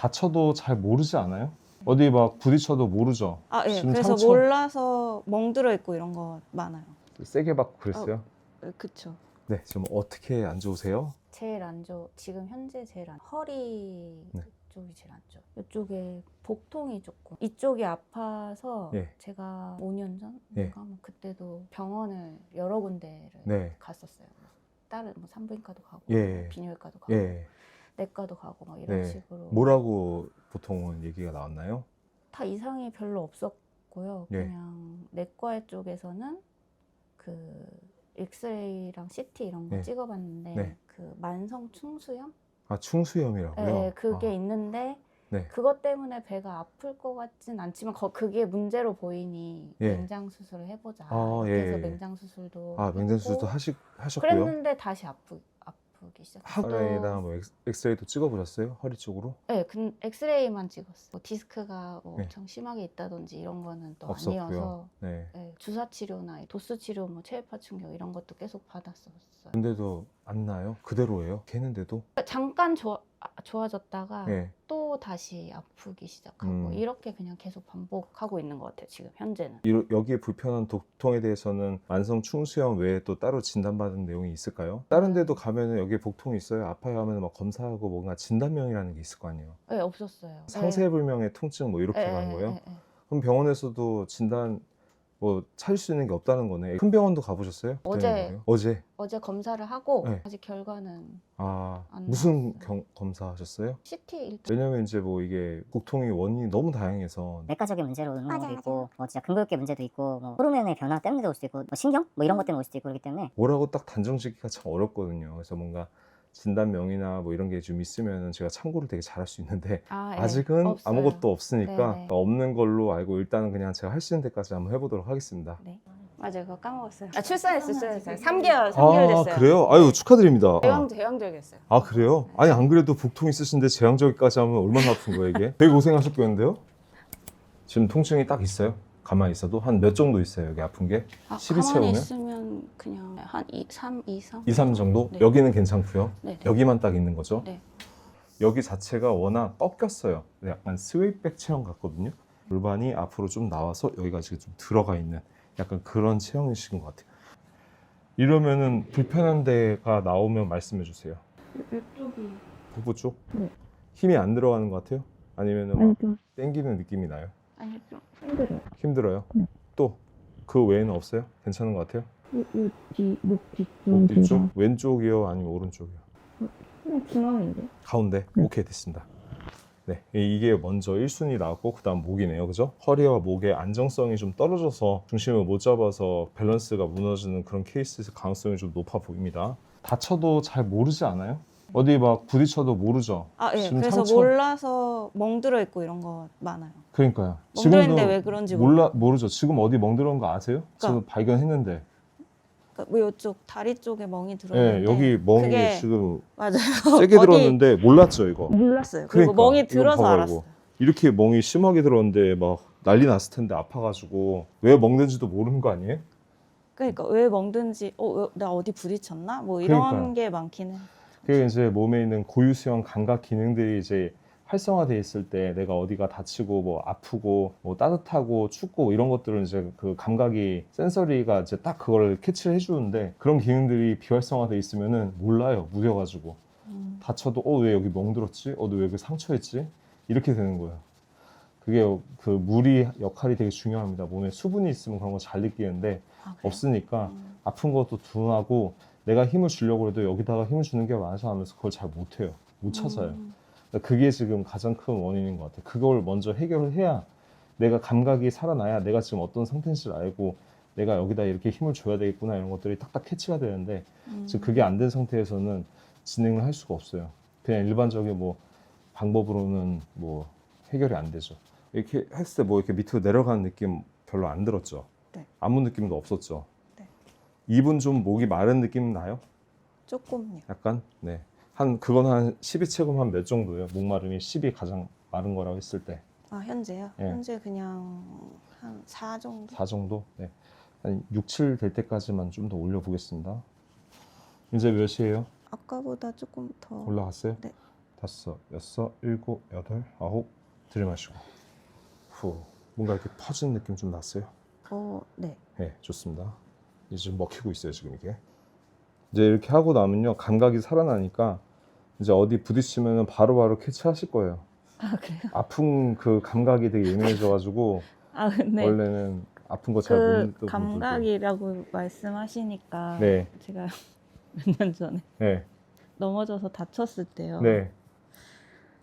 다쳐도 잘 모르지 않아요? 어디 막 부딪혀도 모르죠. 아, 예. 지금 그래서 상처- 몰라서 멍들어 있고 이런 거 많아요. 세게 받고 그랬어요? 예, 그쵸. 네, 지금 어떻게 안 좋으세요? 제일 안 좋, 지금 현재 제일 안, 허리 네. 쪽이 제일 안 좋아. 이쪽에 복통이 조금. 이쪽이 아파서 예. 제가 5년 전? 예. 인가 뭐 그때도 병원을 여러 군데를 네. 갔었어요. 뭐 다른 뭐 산부인과도 가고, 예. 비뇨기과도 가고, 예. 내과도 가고 막 이런 네. 식으로. 뭐라고 보통은 얘기가 나왔나요? 다 이상이 별로 없었고요. 예. 그냥 내과 쪽에서는 그 엑스레이랑 CT 이런 거 네. 찍어봤는데 네. 그 만성 충수염? 아, 충수염이라고요? 네, 그게 아, 있는데 네. 그것 때문에 배가 아플 것 같진 않지만 거- 그게 문제로 보이니 예. 맹장 수술을 해보자. 아, 예, 그래서 예. 맹장 수술도 아, 맹장 수술도 했고 하시, 하셨고요? 그랬는데 다시 아프 아프기 시작했어요. 하라에다 뭐 엑스- 엑스 레이도 찍어보셨어요? 허리 쪽으로? 네, 근 엑스레이만 찍었어요. 뭐 디스크가 뭐 네. 엄청 심하게 있다든지 이런 거는 또 없었고요. 아니어서 네. 네, 주사 치료나 도수 치료, 뭐 체외파 충격 이런 것도 계속 받았었어요. 근데도 안 나요? 그대로예요? 걔는데도? 잠깐 좋아, 아, 좋아졌다가 네. 또 다시 아프기 시작하고 음. 이렇게 그냥 계속 반복하고 있는 것 같아요. 지금 현재는. 이- 여기에 불편한 독통에 대해서는 만성 충수염 외에 또 따로 진단받은 내용이 있을까요? 다른 데도 가면은 여기에 복통이 있어요. 아파요 하면 막 검사하고 뭔가 진단명이라는 게 있을 거 아니에요. 네, 없었어요. 상세불명의 통증 뭐 이렇게 네, 가는 네, 거예요? 네, 네. 그럼 병원에서도 진단 뭐 찾을 수 있는 게 없다는 거네. 큰 병원도 가보셨어요? 어제. 거예요? 어제. 어제 검사를 하고 네. 아직 결과는 아 안 무슨. 경- 검사하셨어요? CT 일단 왜냐면 이제 뭐 이게 복통의 원인이 너무 다양해서 내과적인 문제로 오는 맞아, 경우도 맞아. 있고 뭐 진짜 근골격 문제도 있고 뭐 호르몬의 변화 때문에도 올 수도 있고 뭐 신경 뭐 이런 것 때문에 올 수도 있고 그렇기 때문에 뭐라고 딱 단정 짓기가 참 어렵거든요. 그래서 뭔가 진단명이나 뭐 이런 게 좀 있으면 제가 참고를 되게 잘할 수 있는데 아, 네. 아직은 없어요. 아무것도 없으니까 네, 네. 없는 걸로 알고 일단은 그냥 제가 할 수 있는 데까지 한번 해보도록 하겠습니다. 네. 맞아요. 그거 까먹었어요. 아, 출산했어요. 출산했어요. 3개월, 3개월 아 됐어요. 그래요? 아유 축하드립니다. 대왕, 대왕적이었어요. 아 그래요? 아니 안 그래도 복통 있으신데 제왕적이까지 하면 얼마나 아픈 거예요 이게? 되게 고생하셨겠는데요? 지금 통증이 딱 있어요? 가만히 있어도 한 몇 정도 있어요 여기 아픈 게? 아, 12 가만히 채우면? 있으면 그냥 한 2, 3, 2, 3? 2, 3 정도? 네. 여기는 괜찮고요. 네. 네. 여기만 딱 있는 거죠? 네. 여기 자체가 워낙 꺾였어요. 약간 스웨이백 체형 같거든요. 골반이 앞으로 좀 나와서 여기가 지금 좀 들어가 있는 약간 그런 체형이신 것 같아요. 이러면은 불편한 데가 나오면 말씀해 주세요. 이쪽이 부부 쪽? 네. 힘이 안 들어가는 것 같아요? 아니면은 막좀 땡기는 느낌이 나요? 아니, 좀 힘들어요. 힘들어요? 네. 또 그 외에는 없어요? 괜찮은 것 같아요? 이뒤목 뒤 쪽 목 뒤 쪽? 왼쪽이요? 아니면 오른쪽이요? 그냥 중앙인데. 가운데 네. 오케이 됐습니다. 네 이게 먼저 1순위 나왔고 그 다음 목이네요, 그죠? 허리와 목의 안정성이 좀 떨어져서 중심을 못 잡아서 밸런스가 무너지는 그런 케이스의 가능성이 좀 높아 보입니다. 다쳐도 잘 모르지 않아요? 어디 막 부딪혀도 모르죠. 아, 예. 지금 그래서 상처- 몰라서 멍들어 있고 이런 거 많아요. 그러니까요. 멍들어 있는데 왜 그런지 몰라 모르죠. 지금 어디 멍들어온 거 아세요? 지금 그러니까. 발견했는데. 그러니까 뭐 이쪽 다리 쪽에 멍이 들어 네, 여기 멍이 그게 지금 맞아요. 세게 어디- 들었는데 몰랐죠 이거. 몰랐어요. 그리고 그러니까, 멍이 이거 들어서 봐봐, 알았어요. 이거. 이렇게 멍이 심하게 들었는데 막 난리 났을 텐데 아파가지고 왜 멍든지도 모르는 거 아니에요? 그러니까 왜 멍든지 어, 왜- 나 어디 부딪혔나? 뭐 이런 그러니까요. 게 많긴 해. 그게 이제 몸에 있는 고유수형 감각 기능들이 이제 활성화돼 있을 때 내가 어디가 다치고 뭐 아프고 뭐 따뜻하고 춥고 이런 것들은 이제 그 감각이 센서리가 이제 딱 그걸 캐치를 해주는데 그런 기능들이 비활성화돼 있으면은 몰라요 무뎌가지고 음. 다쳐도 어 왜 여기 멍들었지? 어너왜 여기 상처했지? 이렇게 되는 거예요. 그게 그 물이 역할이 되게 중요합니다. 몸에 수분이 있으면 그런 거 잘 느끼는데 아? 없으니까 음. 아픈 것도 둔하고 내가 힘을 주려고 해도 여기다가 힘을 주는 게 많아서 하면서 그걸 잘 못해요. 못 찾아요. 음. 그러니까 그게 지금 가장 큰 원인인 것 같아요. 그걸 먼저 해결을 해야 내가 감각이 살아나야 내가 지금 어떤 상태인지를 알고 내가 여기다 이렇게 힘을 줘야 되겠구나 이런 것들이 딱딱 캐치가 되는데 음. 지금 그게 안 된 상태에서는 진행을 할 수가 없어요. 그냥 일반적인 뭐 방법으로는 뭐 해결이 안 되죠. 이렇게 했을 때 뭐 이렇게 밑으로 내려가는 느낌 별로 안 들었죠. 네. 아무 느낌도 없었죠. 네. 입은 좀 목이 마른 느낌 나요? 조금요. 약간 네. 한 그건 한 12체금 한몇 정도예요? 목마름이 10이 가장 마른 거라고 했을 때. 아 현재요? 예. 현재 그냥 한 4 정도? 4 정도? 네. 한 6, 7 될 때까지만 좀 더 올려 보겠습니다. 이제 몇이에요? 아까보다 조금 더 올라갔어요? 네. 다섯, 여섯, 일곱, 여덟, 아홉. 들이마시고. 후. 뭔가 이렇게 퍼진 느낌 좀 났어요? 어, 네. 네, 좋습니다. 이제 좀 먹히고 있어요, 지금 이게. 이제 이렇게 하고 나면요, 감각이 살아나니까 이제 어디 부딪히면 바로바로 캐치하실 거예요. 아, 그래요? 아픈 그 감각이 되게 예민해져가지고 아, 근데 원래는 아픈 거잘못그 느끼는 분들도 감각이라고 말씀하시니까 네, 제가 몇 년 전에 네, 넘어져서 다쳤을 때요. 네.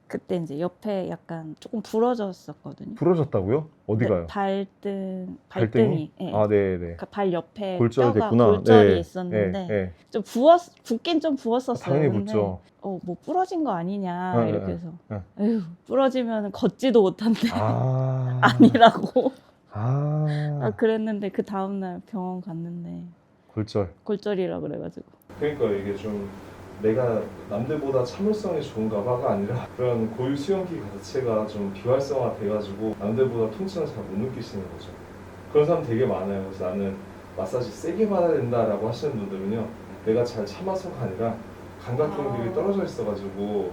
그때 이제 옆에 약간 조금 부러졌었거든요. 부러졌다고요? 어디가요? 네, 발등 발등이? 발등이 예. 아, 네, 네. 그러니까 발 옆에 골절이 뼈가 됐구나. 골절이 네, 있었는데 네, 네. 좀 부었 붓긴 좀 부었었어요. 당연히 근데 붙죠. 어, 뭐 부러진 거 아니냐 네, 이렇게 네, 해서 네. 에휴 부러지면 걷지도 못한대 아, 아니라고 아, 아, 그랬는데 그 다음 날 병원 갔는데 골절. 골절이라 그래가지고 그러니까 이게 좀 내가 남들보다 참을성이 좋은가 봐가 아니라 그런 고유 수용기 자체가 좀 비활성화 돼가지고 남들보다 통증을 잘 못 느끼시는 거죠. 그런 사람 되게 많아요. 그래서 나는 마사지 세게 받아야 된다라고 하시는 분들은요, 내가 잘 참아서가 아니라 감각경들이 아. 떨어져 있어가지고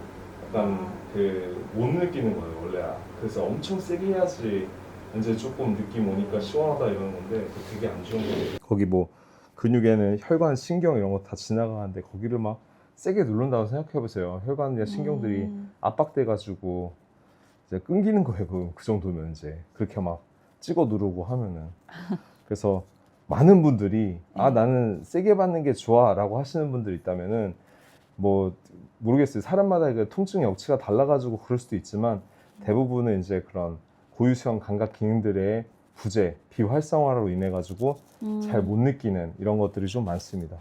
약간 아. 그못 느끼는 거예요 원래. 그래서 엄청 세게 해야지 이제 조금 느낌 오니까 시원하다 이러는 건데 되게 안 좋은 거예요. 거기 뭐 근육에는 혈관, 신경 이런 거 다 지나가는데 거기를 막 세게 누른다고 생각해 보세요. 혈관이나 신경들이 음. 압박돼 가지고 이제 끊기는 거예요. 그, 그 정도면 이제 그렇게 막 찍어 누르고 하면은 그래서 많은 분들이 아 네. 나는 세게 받는 게 좋아라고 하시는 분들 있다면은 뭐 모르겠어요. 사람마다 그 통증의 억치가 달라가지고 그럴 수도 있지만 대부분은 이제 그런 고유수형 감각 기능들의 부재, 비활성화로 인해 가지고 음. 잘못 느끼는 이런 것들이 좀 많습니다.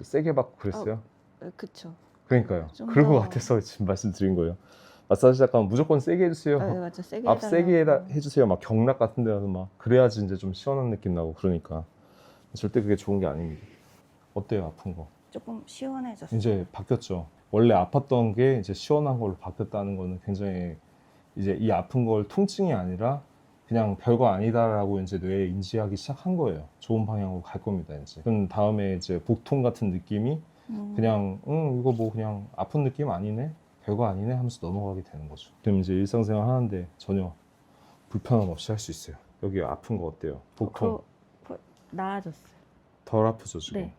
세게 받고 그랬어요? 어, 그쵸 그러니까요. 좀 그런 것 더- 같아서 지금 말씀드린 거예요. 마사지 잠깐 무조건 세게 해주세요. 아, 맞죠 세게 앞 세게 해달라고. 해주세요. 막 경락 같은 데 가서 막 그래야지 이제 좀 시원한 느낌 나고 그러니까 절대 그게 좋은 게 아닙니다. 어때요 아픈 거? 조금 시원해졌어요 이제 바뀌었죠. 원래 아팠던 게 이제 시원한 걸로 바뀌었다는 거는 굉장히 이제 이 아픈 걸 통증이 아니라 그냥 별거 아니다라고 이제 뇌에 인지하기 시작한 거예요. 좋은 방향으로 갈 겁니다 이제. 그럼 다음에 이제 복통 같은 느낌이 음. 그냥 응 이거 뭐 그냥 아픈 느낌 아니네? 별거 아니네? 하면서 넘어가게 되는 거죠. 그럼 이제 일상생활 하는데 전혀 불편함 없이 할 수 있어요. 여기 아픈 거 어때요? 복통. 그, 그, 나아졌어요. 덜 아프죠 지금? 네.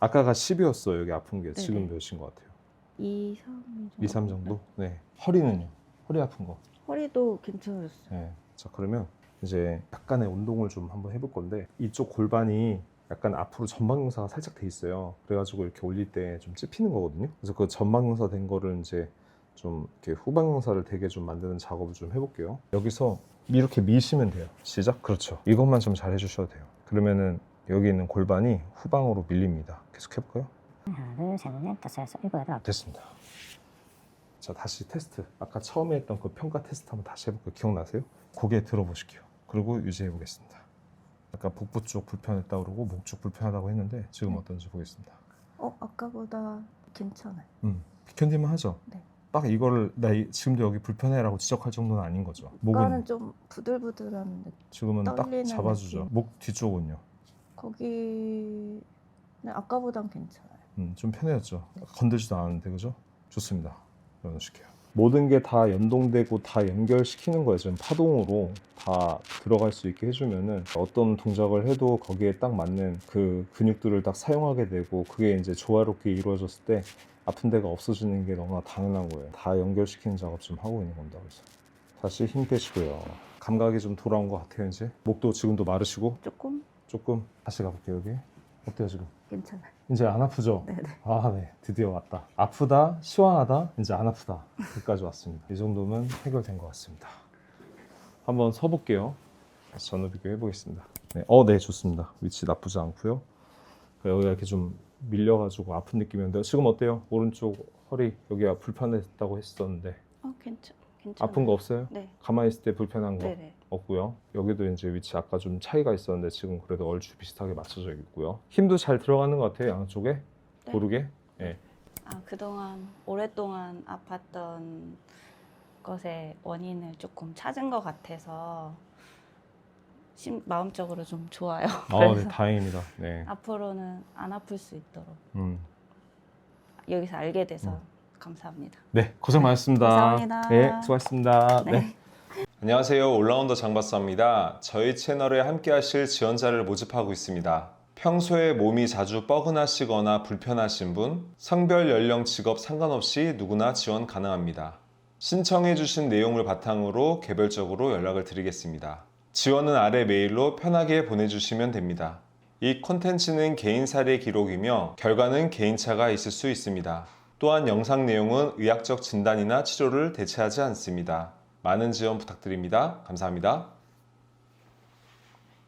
아까가 10이었어요 여기 아픈 게. 지금 네네. 몇인 것 같아요? 2, 3 정도? 2, 3 정도? 네. 허리는요? 허리 아픈 거? 허리도 괜찮아졌어요. 네. 자 그러면 이제 약간의 운동을 좀 한번 해볼 건데 이쪽 골반이 약간 앞으로 전방용사가 살짝 돼 있어요. 그래가지고 이렇게 올릴 때 좀 찝히는 거거든요. 그래서 그 전방용사 된 거를 이제 좀 이렇게 후방용사를 되게 좀 만드는 작업을 좀 해볼게요. 여기서 이렇게 미시면 돼요. 시작. 그렇죠. 이것만 좀 잘 해주셔도 돼요. 그러면은 여기 있는 골반이 후방으로 밀립니다. 계속 해볼까요? 하나, 둘, 셋, 넷, 다섯, 여섯, 일곱, 여덟, 아홉. 됐습니다. 자 다시 테스트. 아까 처음에 했던 그 평가 테스트 한번 다시 해볼게요. 기억나세요? 고개 들어보실게요. 그리고 유지해 보겠습니다. 아까 복부 쪽 불편했다 그러고 목 쪽 불편하다고 했는데 지금 네. 어떤지 보겠습니다. 어 아까보다 괜찮아요 음, 견디면 하죠. 네. 딱 이거를 나 이- 지금도 여기 불편해라고 지적할 정도는 아닌 거죠. 목은 아까는 좀 부들부들한 느낌 지금은 딱 떨리는 잡아주죠. 느낌. 목 뒤쪽은요. 거기 는 아까보단 괜찮아요 음, 좀 편해졌죠. 건들지도 않았는데 그죠? 좋습니다. 연습시켜요. 모든 게 다 연동되고 다 연결시키는 거예요. 지금 파동으로 다 들어갈 수 있게 해주면은 어떤 동작을 해도 거기에 딱 맞는 그 근육들을 딱 사용하게 되고 그게 이제 조화롭게 이루어졌을 때 아픈 데가 없어지는 게 너무나 당연한 거예요. 다 연결시키는 작업 좀 하고 있는 겁니다. 그래서 다시 힘 빼시고요. 감각이 좀 돌아온 것 같아요. 이제 목도 지금도 마르시고 조금 조금 다시 가볼게요. 여기 어때요 지금? 괜찮아요 이제 안 아프죠? 네네 아, 네. 드디어 왔다. 아프다, 시원하다, 이제 안 아프다. 여기까지 왔습니다. 이 정도면 해결된 것 같습니다. 한번 서볼게요. 전후 비교해 보겠습니다. 네. 어, 네, 좋습니다. 위치 나쁘지 않고요. 여기가 이렇게 좀 밀려가지고 아픈 느낌이었는데 지금 어때요? 오른쪽 허리 여기가 불편했다고 했었는데 어 괜찮 괜찮아요 아픈 거 없어요? 네 가만히 있을 때 불편한 거 네네 없고요. 여기도 이제 위치 아까 좀 차이가 있었는데 지금 그래도 얼추 비슷하게 맞춰져 있고요. 힘도 잘 들어가는 것 같아요. 양쪽에 네. 고르게. 아 그동안 오랫동안 아팠던 것의 원인을 조금 찾은 것 같아서 심, 마음적으로 좀 좋아요. 아, 그래서 네, 다행입니다. 네. 앞으로는 안 아플 수 있도록 음, 여기서 알게 돼서 음. 감사합니다. 네, 고생 많으셨습니다. 감사합니다. 네, 수고하셨습니다. 네. 네. 안녕하세요. 올라운더 장박사입니다. 저희 채널에 함께 하실 지원자를 모집하고 있습니다. 평소에 몸이 자주 뻐근하시거나 불편하신 분, 성별, 연령, 직업 상관없이 누구나 지원 가능합니다. 신청해 주신 내용을 바탕으로 개별적으로 연락을 드리겠습니다. 지원은 아래 메일로 편하게 보내주시면 됩니다. 이 콘텐츠는 개인 사례 기록이며 결과는 개인차가 있을 수 있습니다. 또한 영상 내용은 의학적 진단이나 치료를 대체하지 않습니다. 많은 지원 부탁드립니다. 감사합니다.